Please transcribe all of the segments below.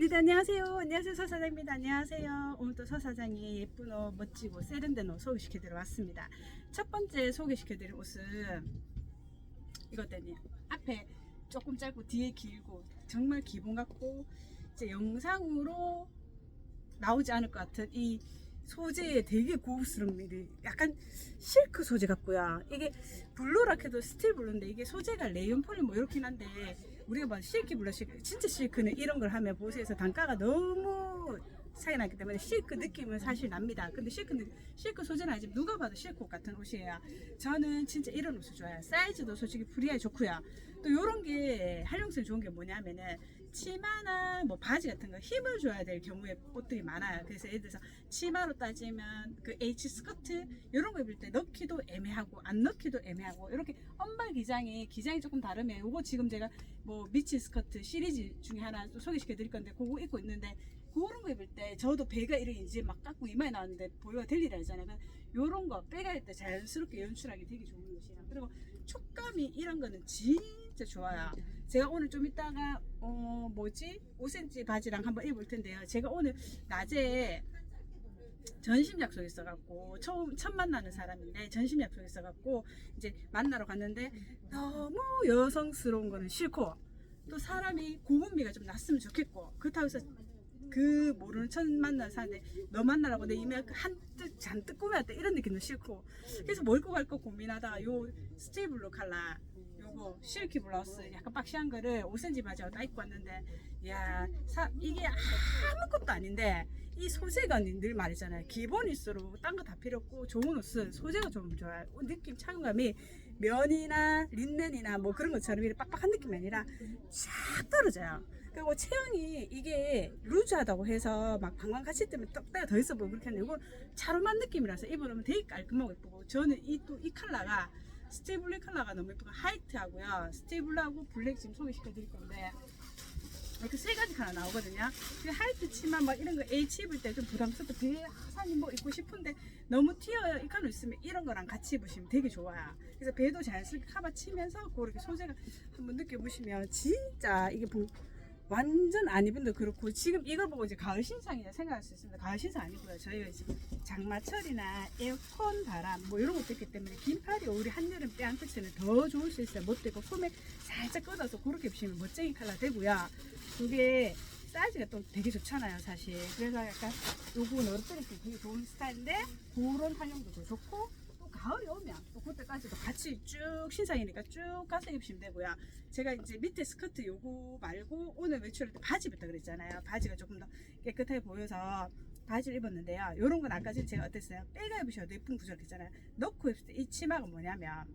네, 안녕하세요. 안녕하세요. 서 사장입니다. 안녕하세요. 오늘도 서 사장이 예쁜 옷, 멋지고 세련된 옷 소개시켜드려 왔습니다. 첫 번째 소개시켜드릴 옷은 이거거든요. 앞에 조금 짧고 뒤에 길고 정말 기본 같고 이제 영상으로 나오지 않을 것 같은 이 소재에 되게 고급스럽니다. 약간 실크 소재 같고요. 이게 블루라 해도 스틸 블루인데 이게 소재가 레이온 폴리 뭐 이렇긴 한데 우리가 봐 실크 블루 실크 진짜 실크는 이런 걸 하면 보세에서 단가가 너무 차이 나기 때문에 실크 느낌은 사실 납니다. 근데 실크는 실크 소재는 아니지만 누가 봐도 실크 옷 같은 옷이에요. 저는 진짜 이런 옷을 좋아해요. 사이즈도 솔직히 프리하게 좋고요. 또 이런 게 활용성이 좋은 게 뭐냐면은 치마나 뭐 바지 같은 거 힘을 줘야 될 경우에 옷들이 많아요. 그래서 예를 들어서 치마로 따지면 그 H 스커트 이런 거 입을 때 넣기도 애매하고 안 넣기도 애매하고 이렇게 엄발 기장이 기장이 조금 다르면 요거 지금 제가 뭐 미치 스커트 시리즈 중에 하나 또 소개시켜 드릴 건데 그거 입고 있는데 그런 거 입을 때 저도 배가 이렇게 이제 막 깎고 이마에 나왔는데 보여가 들리라 하잖아요. 요런 거 빼가 할때 자연스럽게 연출하기 되게 좋은 것이에요. 그리고 촉감이 이런 거는 진 짜 좋아요. 제가 오늘 좀 이따가 어 뭐지 5cm 바지랑 한번 입을 텐데요. 제가 오늘 낮에 전심 약속 있어갖고 처음 첫 만나는 사람인데 전심 약속 있어갖고 이제 만나러 갔는데 너무 여성스러운 거는 싫고 또 사람이 고분미가 좀 났으면 좋겠고 그렇다고 해서 그 모르는 첫 만나는 사람인데 너 만나라고 내 이메일 한뜻 잔뜩 꾸몄다 이런 느낌도 싫고 그래서 뭘 입고 갈까 고민하다가 요 스테이블로 칼라 요거 실키 블라우스 약간 박시한 거를 5cm 바지하고 딱 입고 왔는데 야 사, 이게 아무것도 아닌데 이 소재가 늘 말이잖아요. 기본일수록 딴 거 다 필요 없고 좋은 옷은 소재가 좀 좋아요 느낌 착용감이 면이나 린넨이나 뭐 그런 것처럼 이렇게 빡빡한 느낌이 아니라 쫙 떨어져요. 그리고 체형이 이게 루즈하다고 해서 막 방광 가시 때문에 떡대가 더 있어 보이고 그렇게 하는데 이건 차로만 느낌이라서 입으면 되게 깔끔하고 예쁘고 저는 이 또이 컬러가 스테이블 컬러가 너무 예쁘고 화이트하고요. 스테이 블하고 블랙 지금 소개시켜 드릴 건데 이렇게 세 가지 컬러 나오거든요. 그 화이트 치마 막 이런 거 H 입을 때 좀 부담스럽고 뒤에 하산이 뭐 입고 싶은데 너무 튀어요 이 컬러 있으면 이런 거랑 같이 입으시면 되게 좋아요. 그래서 배도 자연스럽게 커버 치면서 그렇게 소재가 한번 느껴보시면 진짜 이게 보- 완전 안 입은도 그렇고 지금 이걸 보고 이제 가을 신상이라 생각할 수 있습니다. 가을 신상 아니고요. 저희가 지금 장마철이나 에어컨 바람 뭐 이런 것도 있기 때문에 긴팔이 오히려 한여름 때 안 끝에는 더 좋을 수 있어요. 못 되고 소매 살짝 걷어서 그렇게 입으시면 멋쟁이 컬러 되고요. 이게 사이즈가 또 되게 좋잖아요, 사실. 그래서 약간 요거는 어른들한테 되게 좋은 스타일인데 그런 활용도도 좋고 또 가을이 오면 또 그때까지도 같이 쭉 신상이니까 쭉 가서 입으시면 되고요. 제가 이제 밑에 스커트 요거 말고 오늘 외출할 때 바지 입었다 그랬잖아요. 바지가 조금 더 깨끗하게 보여서 바지를 입었는데요. 요런 건 아까 제가 어땠어요? 빼가 입으셔도 예쁜 구절 있잖아요. 넣고 입을 때 이 치마가 뭐냐면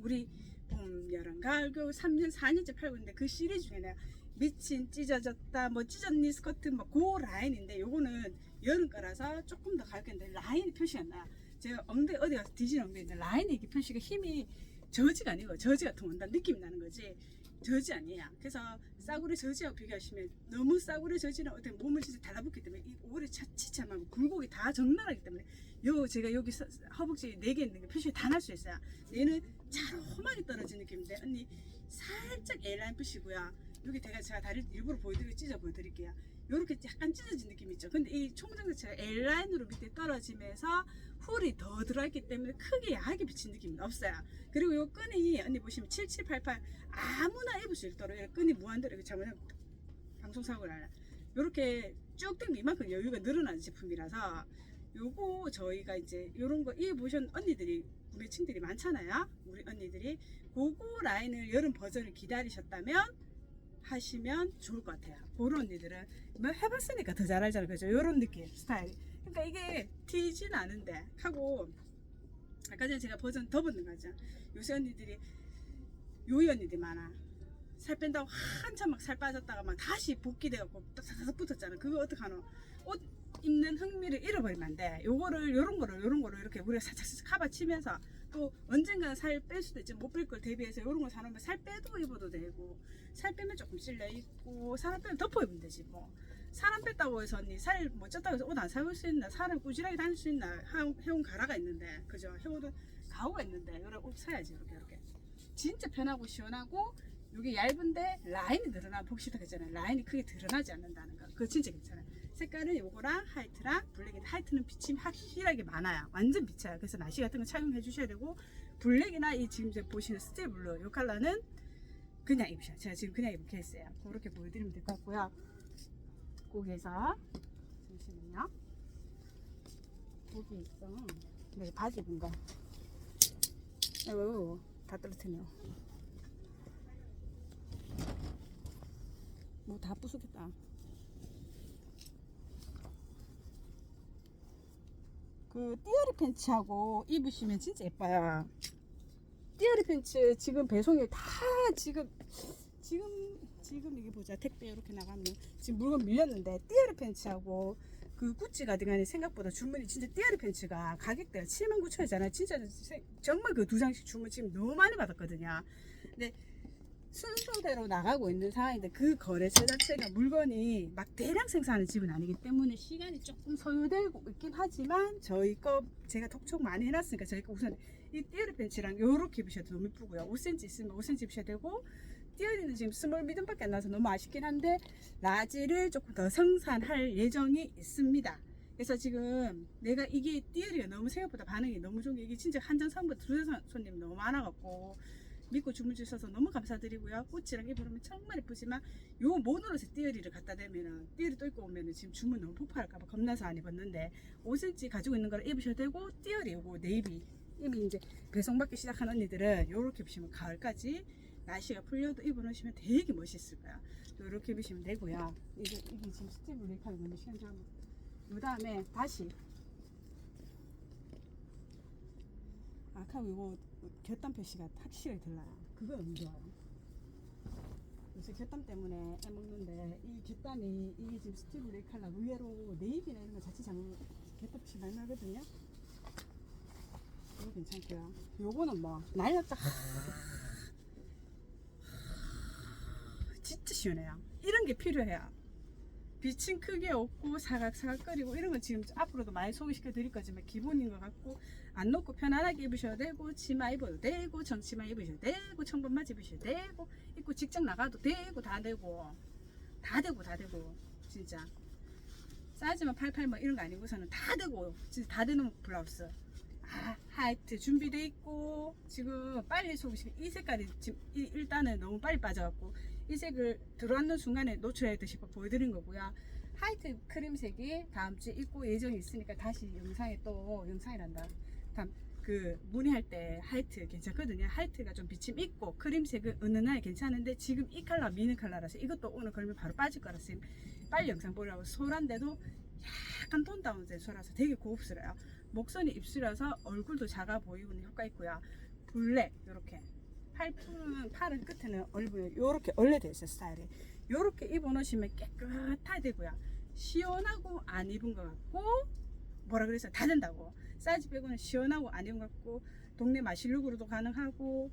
우리 봄, 여름, 가을, 겨울 3년, 4년째 팔고 있는데 그 시리즈 중에 내가 미친 찢어졌다 뭐 찢었니 스커트 뭐그 라인인데 요거는 여름 거라서 조금 더 가볍겠는데 라인이 표시가 안 나요. 제가 엉덩이 어디 가서 뒤진 엉덩이인데 라인이 이게 표시가 힘이 저지가 아니고 저지 같은 건다 느낌이 나는 거지 저지 아니야. 그래서 싸구려 저지하고 비교하시면 너무 싸구려 저지는 어떻게 몸을 진짜 달라붙기 때문에 이 오래 차치참하고 굴곡이 다 적나라하기 때문에 요 제가 여기 서- 허벅지 네 개 있는 게 표시 다 날 수 있어요. 얘는 차로만이 떨어진 느낌인데 언니 살짝 A라인 푸시고요. 여기 제가 제가 다리 일부러 보여드리고 찢어 보여드릴게요. 요렇게 약간 찢어진 느낌 있죠. 근데 이 총장 자체가 L라인으로 밑에 떨어지면서 훌이 더 들어있기 때문에 크게 야하게 비친 느낌은 없어요. 그리고 요 끈이 언니 보시면 7788 아무나 입을 수 있도록 이 끈이 무한대로 이렇게 잘못하면 방송사고를 하나. 요렇게 쭉 당기면 이만큼 여유가 늘어나는 제품이라서 요거 저희가 이제 요런 거 입어보신 언니들이 구매층들이 많잖아요. 우리 언니들이 그거 라인을 여름 버전을 기다리셨다면 하시면 좋을 것 같아요. 그런 언니들은 뭐 해봤으니까 더 잘 알잖아요. 그죠? 요런 느낌 스타일. 그러니까 이게 튀진 않은데 하고 아까 전에 제가 버전 더 붙는 거죠. 요새 언니들이 요이 언니들이 많아. 살 뺀다고 한참 막 살 빠졌다가 막 다시 복귀돼갖고 딱딱딱 붙었잖아. 그거 어떡하노? 옷 입는 흥미를 잃어버리면 안 돼. 요거를 요런 거를 요런 거를 이렇게 우리가 살짝 살짝 커버 치면서 또 언젠가 살 뺄 수도 있지 못 뺄 걸 대비해서 요런 거 사놓으면 살 빼도 입어도 되고 살 빼면 조금 실려 입고 살안 빼면 덮어 입으면 되지 뭐. 살안 뺐다고 해서 언니 살못 쪘다고 해서 옷 안 사볼 수 있나 살을 꾸준하게 다닐 수 있나 해온, 해온 가라가 있는데 그죠 해오는 가오가 있는데 요런 옷 사야지 이렇게 이렇게 진짜 편하고 시원하고 이게 얇은데 라인이 늘어나 복시도 괜찮아요. 라인이 크게 드러나지 않는다는 거. 그거 진짜 괜찮아요. 색깔은 요거랑 하이트랑 블랙인데 하이트는 빛이 확실하게 많아요. 완전 빛이에요. 그래서 나시 같은 거 착용해 주셔야 되고 블랙이나 이 지금 보시는 스틸 블루 요 컬러는 그냥 입으셔요. 제가 지금 그냥 입은 케이스예요. 그렇게 보여드리면 될 것 같고요. 거기에서 잠시만요. 거기 있어. 네, 바지 입은 거. 아이고, 다 떨어뜨려. 뭐 다 부수겠다. 그 띠어리 팬츠하고 입으시면 진짜 예뻐요. 띠어리 팬츠 지금 배송이 다 지금 지금 지금 이게 보자 택배 이렇게 나가면 지금 물건 밀렸는데 띠어리 팬츠하고 그 구찌 가디건이 생각보다 주문이 진짜 띠어리 팬츠가 가격대가 7만 9천 원이잖아요. 진짜 세- 정말 그 두 장씩 주문 지금 너무 많이 받았거든요. 근데 순서대로 나가고 있는 상황인데 그 거래처 자체가 물건이 막 대량 생산하는 집은 아니기 때문에 시간이 조금 소요되고 있긴 하지만 저희 거 제가 톡톡 많이 해놨으니까 저희 거 우선 이 띠어리 팬츠랑 요렇게 입으셔도 너무 예쁘고요 5cm 있으면 5cm 입으셔야 되고 띠어리는 지금 스몰 미듬밖에 안 나와서 너무 아쉽긴 한데 라지를 조금 더 생산할 예정이 있습니다 그래서 지금 내가 이게 띠어리가 너무 생각보다 반응이 너무 좋은 게 이게 진짜 한정 선부터 두장 손님 너무 많아갖고 믿고 주문 주셔서 너무 감사드리고요. 꽃이랑 입으면 정말 예쁘지만 요 모노로스 띠어리를 갖다 대면은 띠어리 또 입고 오면은 지금 주문 너무 폭발할까봐 겁나서 안 입었는데 5cm 가지고 있는 걸 입으셔도 되고 띠어리 요거 네이비 이미 이제 배송받기 시작한 언니들은 요렇게 입으시면 가을까지 날씨가 풀려도 입어놓으시면 되게 멋있을 거야. 요렇게 입으시면 되고요. 이게, 이게 지금 스티브 레이카는 건데 시간 좀요 다음에 다시 아까 이거 곁담 표시가 확실하게 달라요. 그거 너무 좋아요. 요새 곁담 때문에 애먹는데 이 곁담이 이게 지금 스티브 레이 칼라 의외로 네이비나 이런 거 자체 장르 곁담 표시 많이 나거든요. 이거 괜찮고요. 요거는 뭐 날렸다. 진짜 시원해요. 이런 게 필요해요. 빛은 크게 없고 사각사각 거리고 이런 건 지금 앞으로도 많이 소개시켜 드릴 거지만 기본인 것 같고 안 놓고 편안하게 입으셔도 되고 치마 입어도 되고 정치마 입으셔도 되고 청바지 입으셔도 되고 입고 직장 나가도 되고 다 되고 다 되고 다 되고 진짜 사이즈만 88뭐 이런 거 아니고서는 다 되고 진짜 다 되는 블라우스 아, 하이트 준비돼 있고 지금 빨리 소개시켜 이 색깔이 지금 이- 일단은 너무 빨리 빠져갖고 이 색을 들어왔는 순간에 노출해 드시 고 보여드린 거고요. 하이트 크림색이 다음 주에 입고 예정이 있으니까 다시 영상에 또 영상이란다. 다음 그 문의할 때 하이트 괜찮거든요. 하이트가 좀 비침 있고 크림색은 은은하게 괜찮은데 지금 이 컬러 미는 컬러라서 이것도 오늘 걸면 바로 빠질 거라서 빨리 영상 보려고 소란데도 약간 톤 다운된 소라서 되게 고급스러워요. 목선이 입술이라서 얼굴도 작아 보이는 효과 있고요. 블랙 이렇게 팔은 팔은 끝에는 얼굴 이렇게 얼레돼 있어요 스타일이. 이렇게 입어 놓으시면 깨끗하게 되고요. 시원하고 안 입은 것 같고 뭐라 그랬어요 다 된다고. 사이즈 빼고는 시원하고 안 입은 것 같고 동네 마실룩으로도 가능하고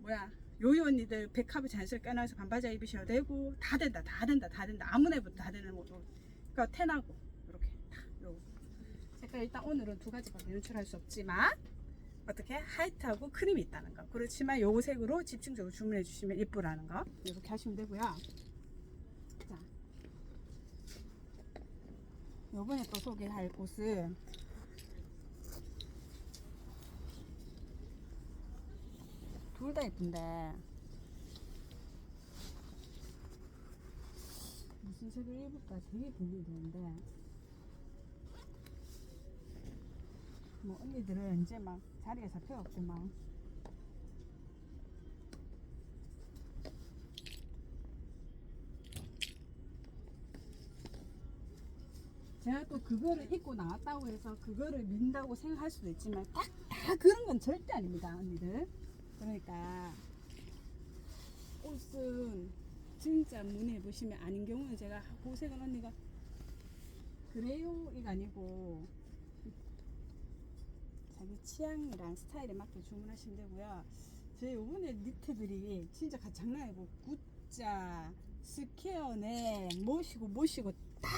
뭐야 요요 언니들 백합을 자연스럽게 껴놔서 반바지 입으셔도 되고 다 된다 다 된다 다 된다. 아무나 입어도 다 되는 거로 그러니까 텐하고 이렇게 다 요거. 색깔 일단 오늘은 두 가지밖에 연출할 수 없지만 어떻게? 하이트하고 크림이 있다는 거. 그렇지만 요거 색으로 집중적으로 주문해 주시면 예쁘라는 거. 이렇게 하시면 되고요. 자. 요번에 또 소개할 옷은 둘 다 예쁜데. 무슨 색을 입을까? 되게 고민되는데 뭐 언니들은 이제 막 자리에 잡혀갖고 막. 제가 또 그거를 입고 나왔다고 해서 그거를 민다고 생각할 수도 있지만 딱 다 그런 건 절대 아닙니다 언니들. 그러니까 옷은 진짜 문의해 보시면 아닌 경우는 제가 고색은 언니가 그레이가 아니고 자기 취향이랑 스타일에 맞게 주문하시면 되고요. 제 요번에 니트들이 진짜 가- 장난 아니고 굿자, 스퀘어넥, 뭐시고 뭐시고 다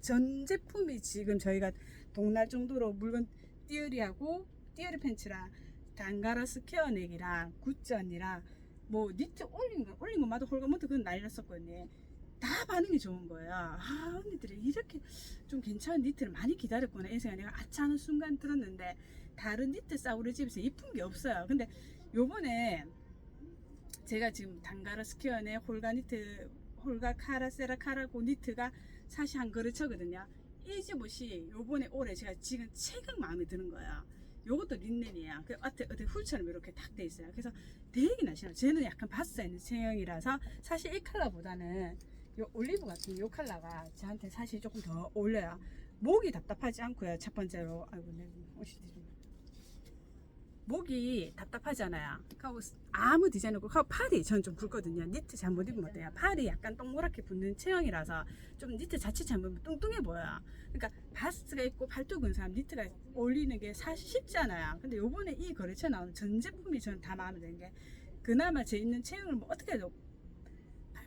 전 제품이 지금 저희가 동날 정도로 물건 띠어리하고 띠어리 팬츠랑 단가라 스퀘어넥이랑 언니랑 뭐 니트 올린 거 올린 거마다 홀가분트 그건 난리 났었거든요. 다 반응이 좋은 거야. 아 언니들이 이렇게 좀 괜찮은 니트를 많이 기다렸구나 이 생각 내가 아차하는 순간 들었는데 다른 니트 싸우리 집에서 이쁜 게 없어요. 근데 요번에 제가 지금 단가라 스퀘어의 홀가 니트 홀가 카라 세라 카라고 니트가 사실 한 그릇처거든요. 이 집 옷이 요번에 올해 제가 지금 최근 마음에 드는 거야. 요것도 린넨이야. 그 어때 어때 훌처럼 이렇게 딱 돼 있어요. 그래서 되게 날씬해요. 쟤는 약간 바스 있는 체형이라서 사실 이 컬러보다는 요 올리브 같은 요 컬러가 저한테 사실 조금 더 어울려요. 목이 답답하지 않고요. 첫 번째로 아이고 내 옷이 좀 목이 답답하잖아요. 하고 아무 디자인 없고 하고 팔이 저는 좀 굵거든요. 니트 잘못 입으면 어때요? 팔이 약간 동그랗게 붙는 체형이라서 좀 니트 자칫 잘못 뚱뚱해 보여요. 그러니까 바스트가 있고 팔뚝 근사한 니트가 어울리는 게 사실 쉽잖아요. 근데 요번에 이 거래처 나오는 전 제품이 저는 다 마음에 드는 게 그나마 제 있는 체형을 뭐 어떻게 해도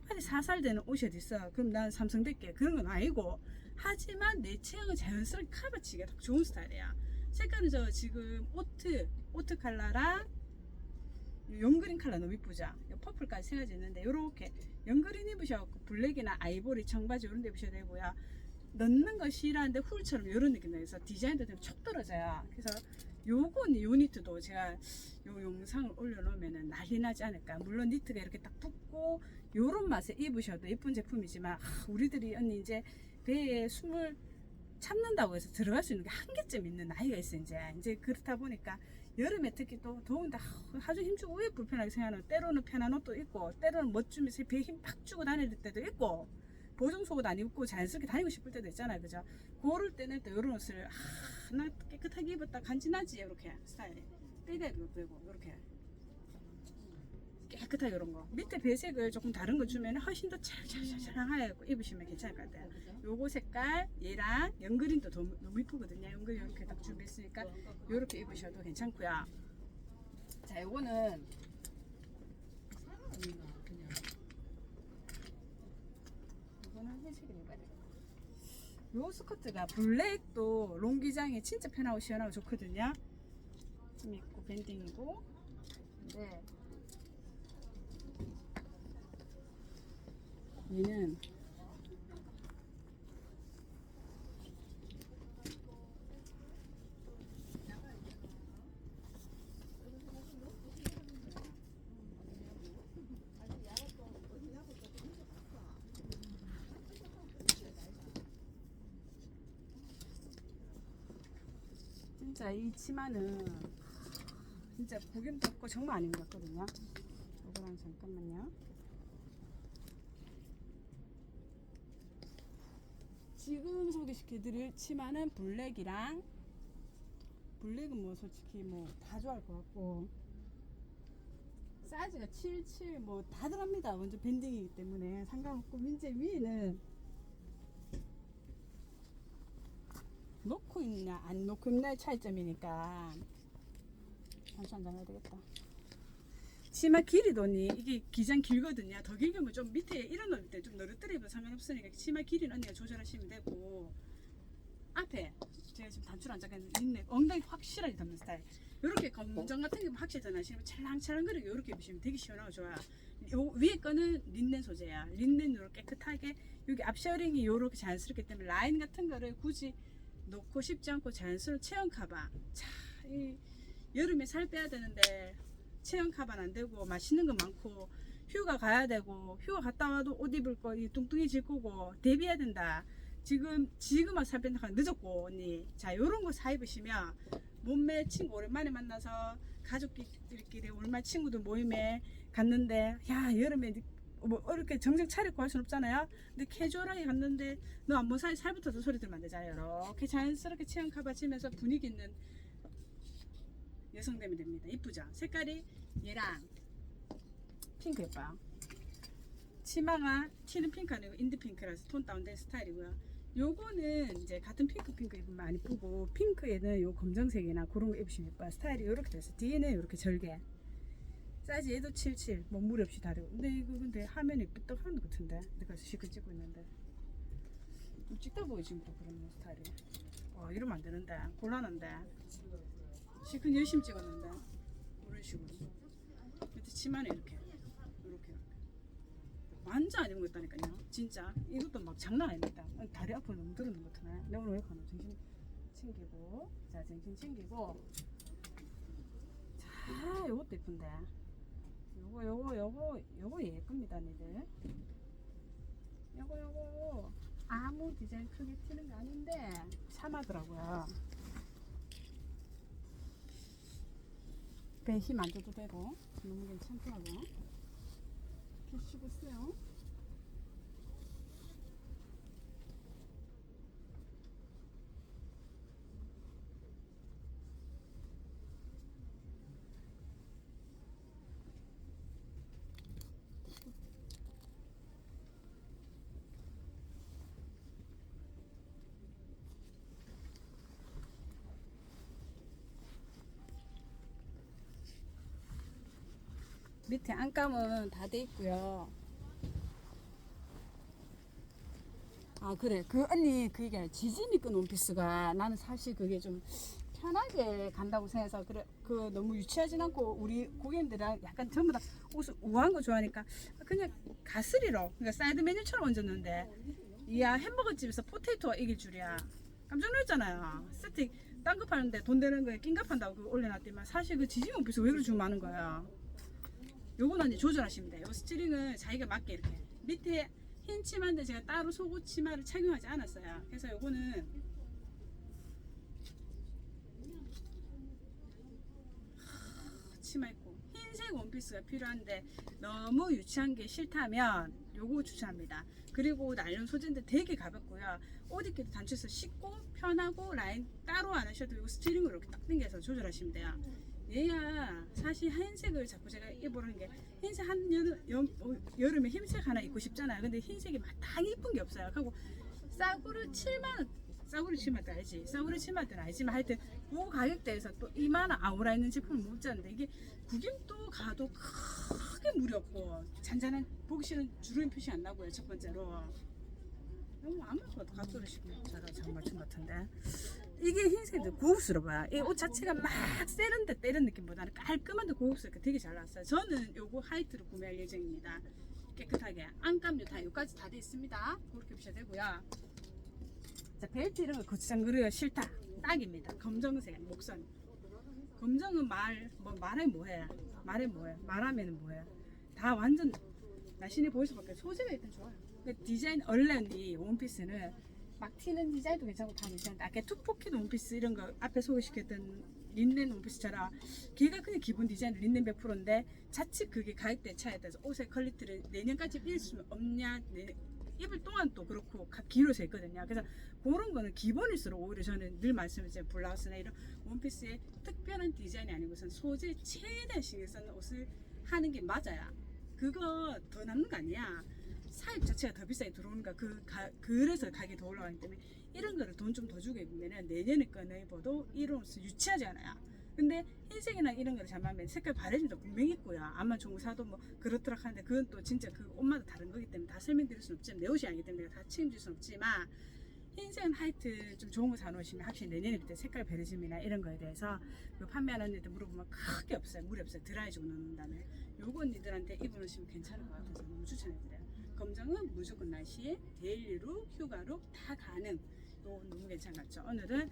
팔팔이 사살 되는 옷이 어디 있어? 그럼 난 삼성될게 그런 건 아니고 하지만 내 체형을 자연스럽게 커버치기가 딱 좋은 스타일이야. 색깔은 저 지금 오트 오트 컬러랑 연그린 컬러 너무 이쁘죠? 요 퍼플까지 세 가지 있는데 요렇게 연그린 입으셔갖고 블랙이나 아이보리 청바지 이런 데 입으셔도 되고요. 넣는 거 싫어하는데 훌처럼 이런 느낌 나서 디자인도 되게 촉 떨어져요. 그래서 요건 유니트도 제가 요 영상을 올려놓으면 난리 나지 않을까. 물론 니트가 이렇게 딱 붙고 요런 맛에 입으셔도 예쁜 제품이지만 아, 우리들이 언니 이제 배에 숨을 참는다고 해서 들어갈 수 있는 게 한계점 있는 나이가 있어 이제 이제 그렇다 보니까 여름에 특히 또 더운데 아, 아주 힘주고 왜 불편하게 생각하는 때로는 편한 옷도 있고 때로는 멋주면서 배에 힘 팍 주고 다닐 때도 있고 보정 속옷 안 입고 자연스럽게 다니고 싶을 때도 있잖아요. 그죠? 그럴 때는 또 이런 옷을 아, 나 깨끗하게 입었다 간지나지? 이렇게 스타일이. 빼가 되고 이렇게. 깨끗하게 이런 거. 밑에 배색을 조금 다른 거 주면 훨씬 더 찰찰찰찰하게 입으시면 괜찮을 것 같아요. 요거 색깔 얘랑 연그린도 너무, 너무 이쁘거든요. 연그린 이렇게 딱 준비했으니까 요렇게 입으셔도 괜찮고요. 자 요거는 이거는 회색을 입어야 되겠다 요 스커트가 블랙도 롱기장에 진짜 편하고 시원하고 좋거든요. 좀 있고 밴딩이고. 근데 얘는 진짜 이 치마는 진짜 보기도 없고 정말 아닌 것 같거든요. 이거랑 잠깐만요. 지금 소개시켜드릴 치마는 블랙이랑 블랙은 뭐 솔직히 뭐 다 좋아할 것 같고 사이즈가 77 뭐 다 들어갑니다. 먼저 밴딩이기 때문에 상관없고 민재 위에는 놓고 있냐 안 놓고 있냐의 차이점이니까. 다시 한잔 해야 되겠다. 치마 길이도니 이게 기장 길거든요. 더 길면 좀 밑에 일어놓을 때 좀 너릇들이면 상관없으니까 치마 길이는 언니가 조절하시면 되고. 앞에 제가 지금 단추를 안 잡겠는데 린넨 엉덩이 확실하게 닿는 스타일. 이렇게 검정 같은 게 확실히 전하시면 찰랑찰랑거리게 이렇게 입으시면 되게 시원하고 좋아요 요 위에 거는 린넨 소재야. 린넨으로 깨끗하게. 여기 앞셔링이 이렇게 자연스럽기 때문에 라인 같은 거를 굳이 놓고 싶지 않고 자연스러운 체형 카바. 자, 이 여름에 살 빼야 되는데 체형 카바는 안 되고 맛있는 거 많고 휴가 가야 되고 휴가 갔다 와도 옷 입을 거이 뚱뚱해질 거고 대비해야 된다. 지금 지금 와살 뺀다 늦었고 언니. 자, 요런 거 사 입으시면 몸매 친구 오랜만에 만나서 가족끼리 오랜만에 친구들 모임에 갔는데 야 여름에 뭐 이렇게 정색 차리고 할 순 없잖아요. 근데 캐주얼하게 갔는데 너 안본 사이 살부터도 소리 들으면 안 되잖아요. 이렇게 자연스럽게 체형 커버 치면서 분위기 있는 여성 되면 됩니다. 이쁘죠? 색깔이 얘랑 핑크 예뻐요. 치마가 티는 핑크 아니고 인디 핑크라서 톤 다운된 스타일이고요. 요거는 이제 같은 핑크 핑크 입으면 안 이쁘고 핑크에는 요 검정색이나 그런 거 입으시면 예뻐요. 스타일이 이렇게 돼서 뒤에는 이렇게 절개. 사이즈 얘도 77, 뭐 무리 없이 다르고. 근데 이거 근데 화면이 하는 것 같은데. 내가 시크 찍고 있는데. 좀 찍다 보이 지금 또 그런 스타일이. 와 이러면 안 되는데. 곤란한데. 시크 열심히 찍었는데. 이런 식으로. 밑에 치마는 이렇게. 완전 안 입은 거 있다니까요. 진짜 이것도 막 장난 아닙니다. 다리 앞으로 너무 들어는 것 같네. 내가 오늘 왜 가나 정신 챙기고 자 정신 챙기고 자 요것도 예쁜데 요거 요거 요거 요거 예쁩니다 니들. 요거 요거. 아무 디자인 크게 튀는 거 아닌데 참하더라고요. 배에 힘안 줘도 되고 너무 괜찮더라고요 이렇게 쉬고 있어요 밑에 안감은 다 돼 있고요. 아 그래. 그 언니 그 얘기 지짐이 끈 원피스가 나는 사실 그게 좀 편하게 간다고 생각해서 그래 그 너무 유치하진 않고 우리 고객님들이랑 약간 전부 다 옷을 우아한 거 좋아하니까 그냥 가스리로 그러니까 사이드 메뉴처럼 얹었는데 이야 햄버거 집에서 포테이토가 이길 줄이야. 깜짝 놀랐잖아요. 세팅 딴거 파는데 돈 되는 거에 낑갑한다고 그거 올려놨더만 사실 그 지짐 원피스 왜 그렇게 좀 많은 거야 요거는 이제 조절하시면 돼요. 요 스트링은 자기가 맞게 이렇게 밑에 흰 치마인데 제가 따로 속옷 치마를 착용하지 않았어요. 그래서 요거는 하, 치마 입고 흰색 원피스가 필요한데 너무 유치한 게 싫다면 요거 추천합니다. 그리고 나일론 소재인데 되게 가볍고요. 옷 입기도 단추해서 쉽고 편하고 라인 따로 안 하셔도 요 스트링으로 이렇게 딱 당겨서 조절하시면 돼요. 얘야 사실 흰색을 자꾸 제가 입으라는 게 흰색 한 여름, 여름에 흰색 하나 입고 싶잖아요. 근데 흰색이 마땅히 이쁜 게 없어요. 그리고 싸구려 7만 원 싸구려 7만 원 알지? 싸구려 7만 원 알지만 하여튼 그 가격대에서 또 이만한 아우라 있는 제품을 못 잡는데 이게 구김도 가도 크게 무리 없고 잔잔한 보기 싫은 주름 표시 안 나고요 첫 번째로. 너무 아무것도 시키면 잘 맞춘 것 같은데 이게 흰색도 고급스러워요. 이 옷 자체가 막 세련돼 때는 느낌보다는 깔끔한데 고급스럽게 되게 잘 나왔어요. 저는 요거 하이트로 구매할 예정입니다. 깨끗하게 안감류 다 여기까지 다 돼 있습니다. 그렇게 보셔야 되고요. 자 벨트 이런 거 고추장 그려 싫다. 딱입니다. 검정색 목선. 검정은 말, 뭐 말해 뭐해? 말해 뭐해? 말하면 뭐해? 다 완전 날씬해 보이실 밖에 소재가 일단 좋아요. 그 디자인 얼렌이 원피스는 막 튀는 디자인도 괜찮고 다 괜찮은데 아까 투포켓 원피스 이런 거 앞에 소개시켰던 린넨 원피스처럼 걔가 그냥 기본 디자인 린넨 100%인데 자칫 그게 가격대 차에 따라서 옷의 퀄리티를 내년까지 입을 수 없냐 내, 입을 동안 또 그렇고 가- 길어져 있거든요. 그래서 그런 거는 기본일수록 오히려 저는 늘 말씀드린 블라우스나 이런 원피스의 특별한 디자인이 아니고선 소재 최대한 신경 쓰는 옷을 하는 게 맞아요 그거 더 남는 거 아니야 사입 자체가 더 비싸게 들어오니까 그 가, 그래서 가격이 더 올라가기 때문에 이런 거를 돈 좀 더 주고 입으면은 내년에 입어도 이런 옷을 유치하지 않아요. 근데 흰색이나 이런 거를 잘하면 색깔 바래짐도 분명히 있고요. 아마 좋은 거 사도 뭐 그렇더라 하는데 그건 또 진짜 그 옷마다 다른 거기 때문에 다 설명드릴 수는 없지만 내 옷이 아니기 때문에 다 책임질 수는 없지만 흰색은 하여튼 좀 좋은 거 사놓으시면 확실히 내년에 그때 색깔 베르짐이나 이런 거에 대해서 그 판매하는 애들 물어보면 크게 없어요. 무리 없어요. 드라이 주고 넣는다면 요건 니들한테 입어놓으시면 괜찮을 것 같아서 너무 추천해드려요. 검정은 무조건 날씨에 데일리룩, 휴가룩 다 가능. 요 너무 괜찮았죠. 오늘은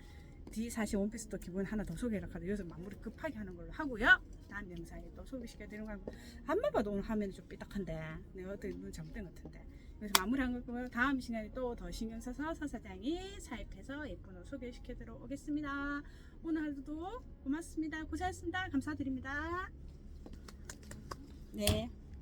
D40 원피스도 기본 하나 더 소개를 하고 여기서 마무리 급하게 하는 걸로 하고요. 다음 영상에 또 소개시켜 드리는 거 하고 한번 봐도 오늘 화면이 좀 삐딱한데 내가 어떻게 눈 잘못된 것 같은데 그래서 마무리한 걸 거고요. 다음 시간에 또 더 신경 써서 서 사장이 사입해서 예쁜 옷 소개시켜 드려 오겠습니다. 오늘 하루도 고맙습니다. 고생하셨습니다. 감사드립니다. 네.